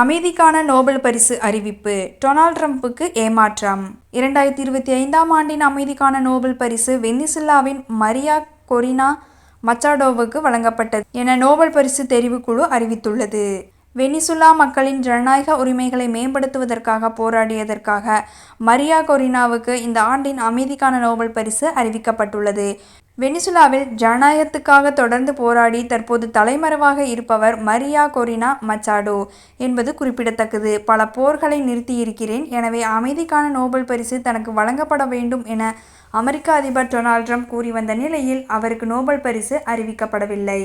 அமைதிக்கான நோபல் பரிசு அறிவிப்பு. டொனால்ட் ட்ரம்புக்கு ஏமாற்றம். இரண்டாயிரத்தி இருபத்தி ஐந்தாம் ஆண்டின் அமைதிக்கான நோபல் பரிசு வெனிசுலாவின் மரியா கொரினா மச்சாடோவுக்கு வழங்கப்பட்டது என நோபல் பரிசு தெரிவுக்குழு அறிவித்துள்ளது. வெனிசுலா மக்களின் ஜனநாயக உரிமைகளை மேம்படுத்துவதற்காக போராடியதற்காக மரியா கொரினாவுக்கு இந்த ஆண்டின் அமைதிக்கான நோபல் பரிசு அறிவிக்கப்பட்டுள்ளது. வெனிசுலாவில் ஜனநாயகத்துக்காக தொடர்ந்து போராடி தற்போது தலைமறைவாக இருப்பவர் மரியா கொரினா மச்சாடோ என்பது குறிப்பிடத்தக்கது. பல போர்களை நிறுத்தியிருக்கிறேன். எனவே அமைதிக்கான நோபல் பரிசு தனக்கு வழங்கப்பட வேண்டும் என அமெரிக்க அதிபர் டொனால்ட் ட்ரம்ப் கூறி வந்த நிலையில் அவருக்கு நோபல் பரிசு அறிவிக்கப்படவில்லை.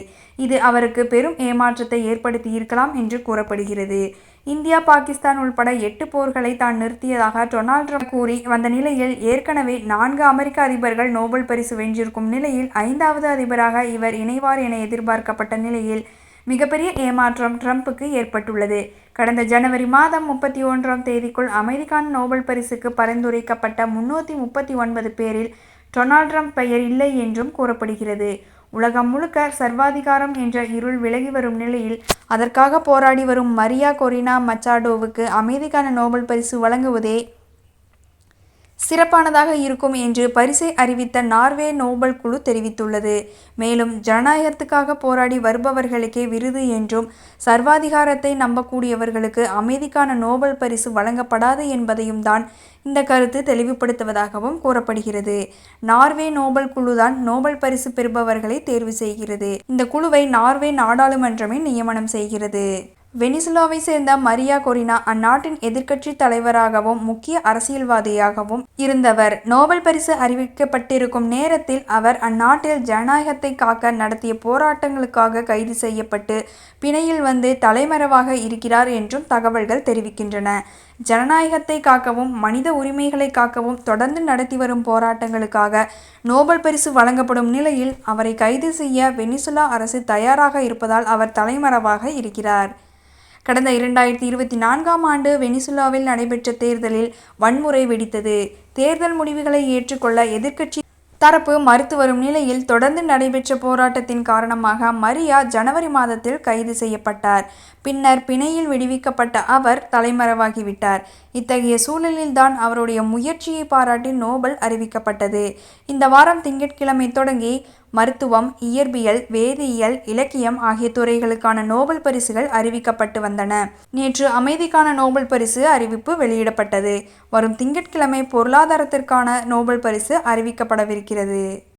இது அவருக்கு பெரும் ஏமாற்றத்தை ஏற்படுத்தியிருக்கலாம் என்று கூறப்படுகிறது. இந்தியா பாகிஸ்தான் உள்பட எட்டு போர்களை தான் நிறுத்தியதாக டொனால்ட் ட்ரம்ப் கூறி வந்த நிலையில் ஏற்கனவே நான்கு அமெரிக்க அதிபர்கள் நோபல் பரிசு வென்றிருக்கும் நிலையில் ஐந்தாவது அதிபராக இவர் இணைவார் என எதிர்பார்க்கப்பட்ட நிலையில் மிகப்பெரிய ஏமாற்றம் ட்ரம்ப்புக்கு ஏற்பட்டுள்ளது. கடந்த ஜனவரி மாதம் முப்பத்தி ஒன்றாம் தேதிக்குள் அமெரிக்கான நோபல் பரிசுக்கு பரிந்துரைக்கப்பட்ட முன்னூற்றி முப்பத்தி ஒன்பது பேரில் டொனால்ட் ட்ரம்ப் பெயர் இல்லை என்றும் கூறப்படுகிறது. உலகம் முழுக்க சர்வாதிகாரம் என்ற இருள் விலகி வரும் நிலையில் அதற்காக போராடி வரும் மரியா கொரினா மச்சாடோவுக்கு அமைதிக்கான நோபல் பரிசு வழங்குவதே சிறப்பானதாக இருக்கும் என்று பரிசை அறிவித்த நார்வே நோபல் குழு தெரிவித்துள்ளது. மேலும் ஜனநாயகத்துக்காக போராடி வருபவர்களுக்கே விருது என்றும் சர்வாதிகாரத்தை நம்பக்கூடியவர்களுக்கு அமைதிக்கான நோபல் பரிசு வழங்கப்படாது என்பதையும் தான் இந்த கருத்து தெளிவுபடுத்துவதாகவும் கூறப்படுகிறது. நார்வே நோபல் குழுதான் நோபல் பரிசு பெறுபவர்களை தேர்வு செய்கிறது. இந்த குழுவை நார்வே நாடாளுமன்றமே நியமனம் செய்கிறது. வெனிசுலாவை சேர்ந்த மரியா கொரினா அந்நாட்டின் எதிர்க்கட்சி தலைவராகவும் முக்கிய அரசியல்வாதியாகவும் இருந்தவர். நோபல் பரிசு அறிவிக்கப்பட்டிருக்கும் நேரத்தில் அவர் அந்நாட்டில் ஜனநாயகத்தை காக்க நடத்திய போராட்டங்களுக்காக கைது செய்யப்பட்டு பிணையில் வந்து தலைமறைவாக இருக்கிறார் என்றும் தகவல்கள் தெரிவிக்கின்றன. ஜனநாயகத்தை காக்கவும் மனித உரிமைகளை காக்கவும் தொடர்ந்து நடத்தி வரும் போராட்டங்களுக்காக நோபல் பரிசு வழங்கப்படும் நிலையில் அவரை கைது செய்ய வெனிசுலா அரசு தயாராக இருப்பதால் அவர் தலைமறைவாக இருக்கிறார். கடந்த இரண்டாயிரத்தி இருபத்தி நான்காம் ஆண்டு வெனிசுலாவில் நடைபெற்ற தேர்தலில் வன்முறை வெடித்தது. தேர்தல் முடிவுகளை ஏற்றுக்கொள்ள எதிர்க்கட்சி தரப்பு மறுத்து வரும் நிலையில் தொடர்ந்து நடைபெற்ற போராட்டத்தின் காரணமாக மரியா ஜனவரி மாதத்தில் கைது செய்யப்பட்டார். பின்னர் பிணையில் விடுவிக்கப்பட்ட அவர் தலைமறைவாகிவிட்டார். இத்தகைய சூழலில்தான் அவருடைய முயற்சியை பாராட்டி நோபல் அறிவிக்கப்பட்டது. இந்த வாரம் திங்கட்கிழமை தொடங்கி மருத்துவம் இயற்பியல் வேதியியல் இலக்கியம் ஆகிய துறைகளுக்கான நோபல் பரிசுகள் அறிவிக்கப்பட்டு வந்தன. நேற்று அமைதிக்கான நோபல் பரிசு அறிவிப்பு வெளியிடப்பட்டது. வரும் திங்கட்கிழமை பொருளாதாரத்திற்கான நோபல் பரிசு அறிவிக்கப்படவிருக்கிறது.